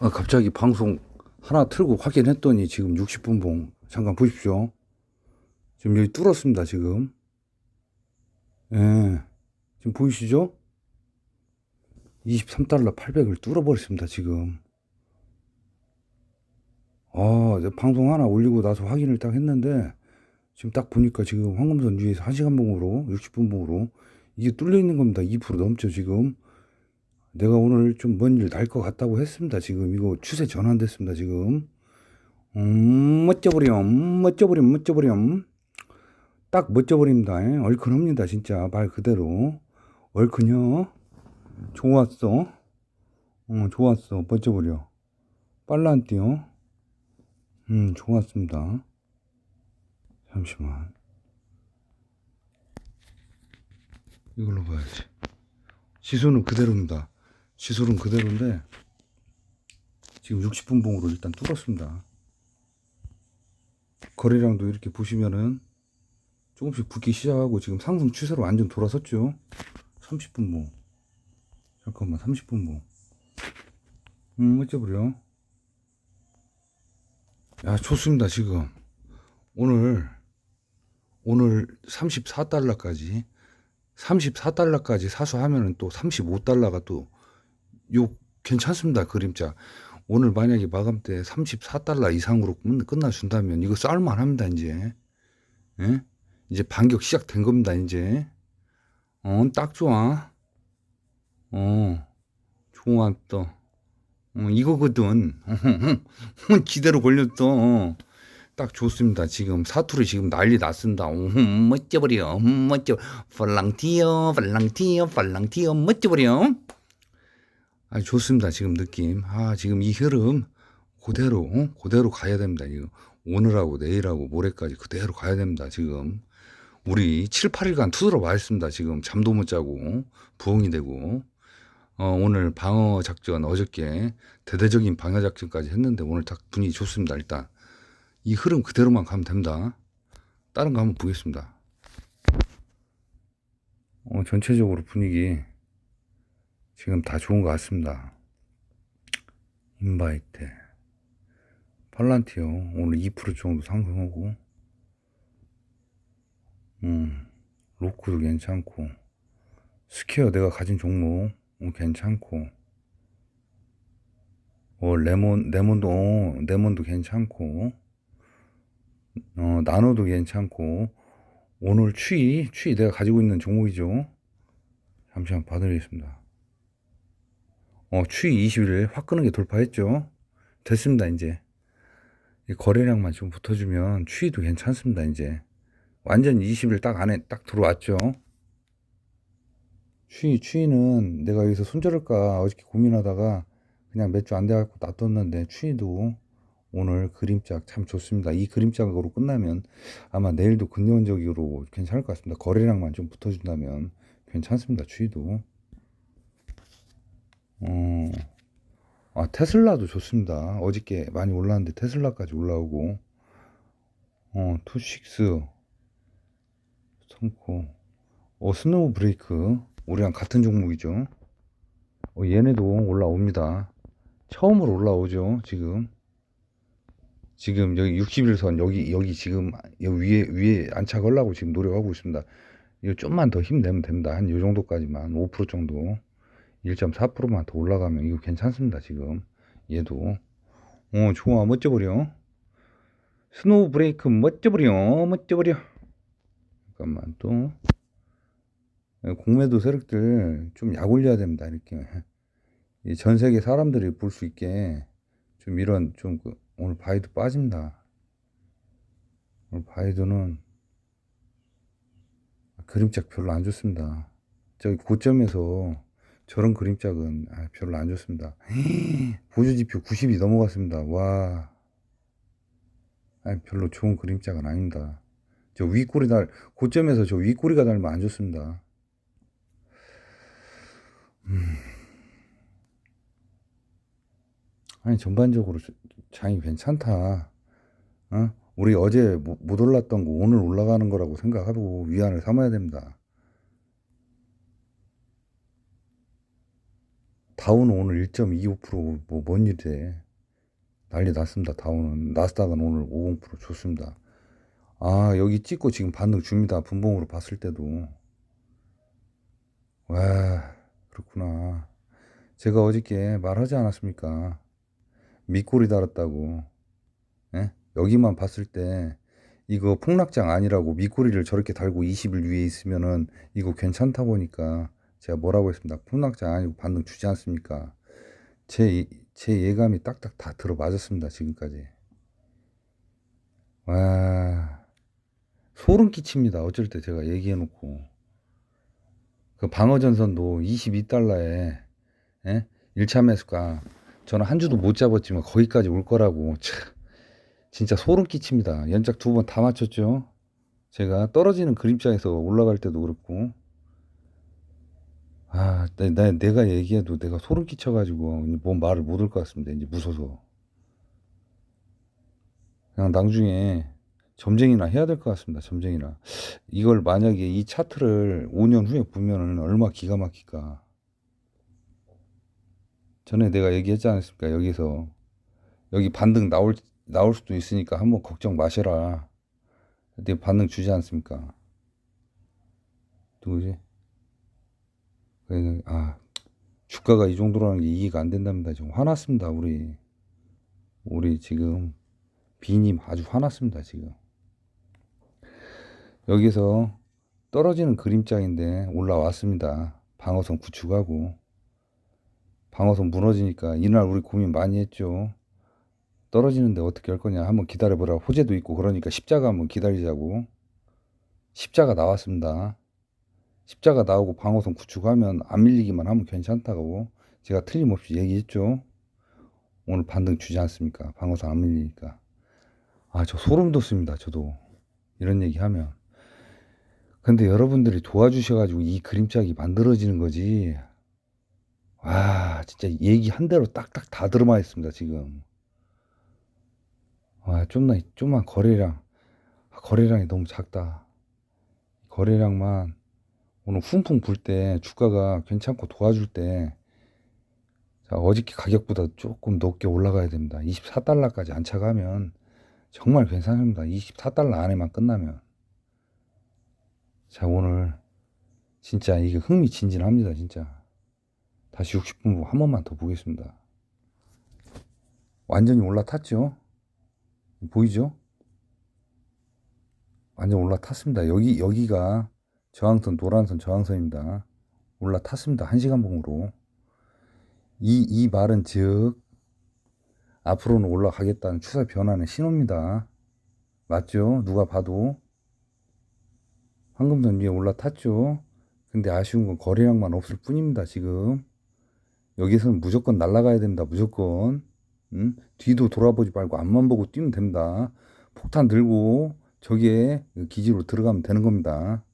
아, 갑자기 방송 하나 틀고 확인했더니 지금 60분 봉 잠깐 보십시오. 지금 여기 뚫었습니다, 지금. 예. 지금 보이시죠? 23달러 800을 뚫어버렸습니다, 지금. 아, 방송 하나 올리고 나서 확인을 딱 했는데, 지금 딱 보니까 지금 황금선 위에서 1시간 봉으로, 60분 봉으로, 이게 뚫려 있는 겁니다. 2% 넘죠, 지금. 내가 오늘 좀먼일날 것 같다고 했습니다. 지금 이거 추세 전환됐습니다. 지금. 음, 멋져버렴, 멋져버렴, 멋져버렴. 딱 멋져버립니다. 에? 얼큰합니다. 진짜 말 그대로. 얼큰요. 좋았어. 어, 좋았어. 멋져버려. 빨란띠요. 음, 좋았습니다. 잠시만. 이걸로 봐야지. 지수는 그대로입니다. 지수는 그대로인데 지금 60분 봉으로 일단 뚫었습니다. 거래량도 이렇게 보시면은 조금씩 붙기 시작하고 지금 상승 추세로 완전 돌아섰죠. 30분 봉. 잠깐만 30분 봉. 음 어쩌버려. 야 좋습니다 지금. 오늘 오늘 34달러까지 34달러까지 사수하면은 또 35달러가 또 요 괜찮습니다 그림자 오늘 만약에 마감 때 34달러 이상으로 끝- 끝나준다면 이거 쌀만합니다 이제 예? 이제 반격 시작된 겁니다 이제 어 딱 좋아 어 좋았다 어, 이거거든 지대로 걸렸어 딱 좋습니다. 지금 사투리 지금 난리 났습니다. 음, 멋져버려, 음, 멋져. 팔랑티어, 팔랑티어, 팔랑티어, 멋져버려. 아, 좋습니다. 지금 느낌. 아, 지금 이 흐름 그대로, 어? 그대로 가야 됩니다. 이거 오늘하고 내일하고 모레까지 그대로 가야 됩니다. 지금 우리 7, 8일간 투드러 맞았습니다. 지금 잠도 못 자고 부엉이 되고. 어, 오늘 방어 작전 어저께 대대적인 방어 작전까지 했는데 오늘 딱 분위기 좋습니다. 일단. 이 흐름 그대로만 가면 됩니다. 다른 거 한번 보겠습니다. 어, 전체적으로 분위기 지금 다 좋은 것 같습니다. 인바이트, 팔란티오 오늘 2% 정도 상승하고, 음, 로크도 괜찮고, 스퀘어 내가 가진 종목 어, 괜찮고, 어, 레몬, 레몬도, 어, 레몬도 괜찮고, 어, 나노도 괜찮고, 오늘 추위, 추위 내가 가지고 있는 종목이죠. 잠시만 봐드리겠습니다. 어, 추위 20일 화끈하게 돌파했죠. 됐습니다, 이제. 이 거래량만 좀 붙어주면 추위도 괜찮습니다, 이제. 완전 20일 딱 안에 딱 들어왔죠. 추위, 추위는 내가 여기서 손절할까 어저께 고민하다가 그냥 몇 주 안 돼갖고 놔뒀는데 추위도 오늘 그림짝 참 좋습니다. 이 그림짝으로 끝나면 아마 내일도 근원적으로 괜찮을 것 같습니다. 거래량만 좀 붙어준다면 괜찮습니다. 추위도. 어, 아, 테슬라도 좋습니다. 어저께 많이 올랐는데 테슬라까지 올라오고, 어, 투식스, 성코, 어, 스노우 브레이크, 우리랑 같은 종목이죠. 어, 얘네도 올라옵니다. 처음으로 올라오죠, 지금. 지금 여기 61선, 여기, 여기 지금, 여기 위에, 위에 안착 하려고 지금 노력하고 있습니다. 이거 좀만 더 힘내면 됩니다. 한 요 정도까지만, 5% 정도. 1.4%만 더 올라가면 이거 괜찮습니다, 지금. 얘도. 어, 좋아, 멋져버려. 스노우 브레이크 멋져버려, 멋져버려. 잠깐만, 또. 공매도 세력들 좀 약 올려야 됩니다, 이렇게. 이전 세계 사람들이 볼 수 있게 좀 이런 좀 그, 오늘 바이도 빠집니다. 오늘 바이도는 그림짝 별로 안 좋습니다. 저기 고점에서 저런 그림짝은 아, 별로 안 좋습니다. 보조지표 90이 넘어갔습니다. 와, 아, 별로 좋은 그림짝은 아닙니다. 저 윗꼬리 달 고점에서 저 윗꼬리가 달면 안 좋습니다. 음. 아니 전반적으로 장이 괜찮다. 어? 우리 어제 못, 못 올랐던 거 오늘 올라가는 거라고 생각하고 위안을 삼아야 됩니다. 다우는 오늘 1.25%뭐뭔 일이래. 난리 났습니다. 다우는 나스닥은 오늘 50% 좋습니다. 아 여기 찍고 지금 반등 줍니다. 분봉으로 봤을 때도 와 그렇구나. 제가 어저께 말하지 않았습니까? 밑골이 달았다고. 예? 여기만 봤을 때 이거 폭락장 아니라고 밑꼬리를 저렇게 달고 20일 위에 있으면은 이거 괜찮다 보니까 제가 뭐라고 했습니다. 폭락장 아니고 반등 주지 않습니까? 제, 제 예감이 딱딱 다 들어 맞았습니다. 지금까지. 와, 소름 끼칩니다. 어쩔 때 제가 얘기해놓고. 그 방어전선도 22달러에, 예? 1차 매수가 저는 한 주도 못 잡았지만 거기까지 올 거라고. 참, 진짜 소름 끼칩니다. 연작 두 번 다 맞췄죠. 제가 떨어지는 그림자에서 올라갈 때도 그렇고. 아, 나, 나, 내가 얘기해도 내가 소름 끼쳐가지고, 뭔 말을 못 할 것 같습니다. 이제 무서워서. 그냥 나중에 점쟁이나 해야 될 것 같습니다. 점쟁이나. 이걸 만약에 이 차트를 5년 후에 보면은 얼마 기가 막힐까. 전에 내가 얘기했지 않았습니까? 여기서. 여기 반등 나올, 나올 수도 있으니까 한번 걱정 마셔라. 근데 반등 주지 않습니까? 누구지? 그래서 아 주가가 이 정도라는 게 이해가 안 된답니다. 지금 화났습니다. 우리 우리 지금 비님 아주 화났습니다. 지금 여기서 떨어지는 그림자인데 올라왔습니다. 방어선 구축하고 방어선 무너지니까 이날 우리 고민 많이 했죠. 떨어지는데 어떻게 할 거냐 한번 기다려보라 호재도 있고 그러니까 십자가 한번 기다리자고 십자가 나왔습니다. 십자가 나오고 방어선 구축하면 안 밀리기만 하면 괜찮다고 제가 틀림없이 얘기했죠. 오늘 반등 주지 않습니까? 방어선 안 밀리니까. 아, 저 소름 돋습니다. 저도. 이런 얘기 하면. 근데 여러분들이 도와주셔가지고 이 그림짝이 만들어지는 거지. 와, 진짜 얘기 한 대로 딱딱 다 들어만 있습니다, 지금. 와, 좀만, 좀만 거래량. 아, 거래량이 너무 작다. 거래량만 오늘 훈풍 불 때 주가가 괜찮고 도와줄 때 자, 어저께 가격보다 조금 높게 올라가야 됩니다. 24달러까지 안 차가면 정말 괜찮습니다. 24달러 안에만 끝나면. 자, 오늘 진짜 이게 흥미진진합니다. 진짜. 다시 60분 한 번만 더 보겠습니다. 완전히 올라탔죠? 보이죠? 완전 올라탔습니다. 여기, 여기가 저항선 노란선 저항선입니다. 올라탔습니다. 1시간 봉으로. 이, 이 말은 즉 앞으로는 올라가겠다는 추세 변화는 신호입니다. 맞죠? 누가 봐도 황금선 위에 올라탔죠. 근데 아쉬운 건 거래량만 없을 뿐입니다. 지금 여기서는 무조건 날아가야 됩니다. 무조건 음? 뒤도 돌아보지 말고 앞만 보고 뛰면 됩니다. 폭탄 들고 저기에 기지로 들어가면 되는 겁니다.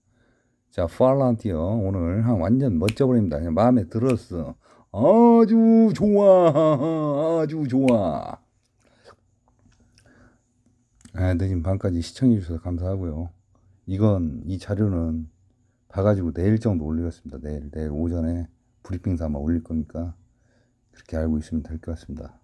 자, 팔란티어 오늘 한 완전 멋져 버립니다. 그냥 마음에 들었어. 아주 좋아. 아주 좋아. 아, 늦은 밤까지 시청해 주셔서 감사하고요. 이건 이 자료는 봐가지고 내일 정도 올리겠습니다. 내일 내일 오전에 브리핑 삼아 올릴 거니까 그렇게 알고 있으면 될 것 같습니다.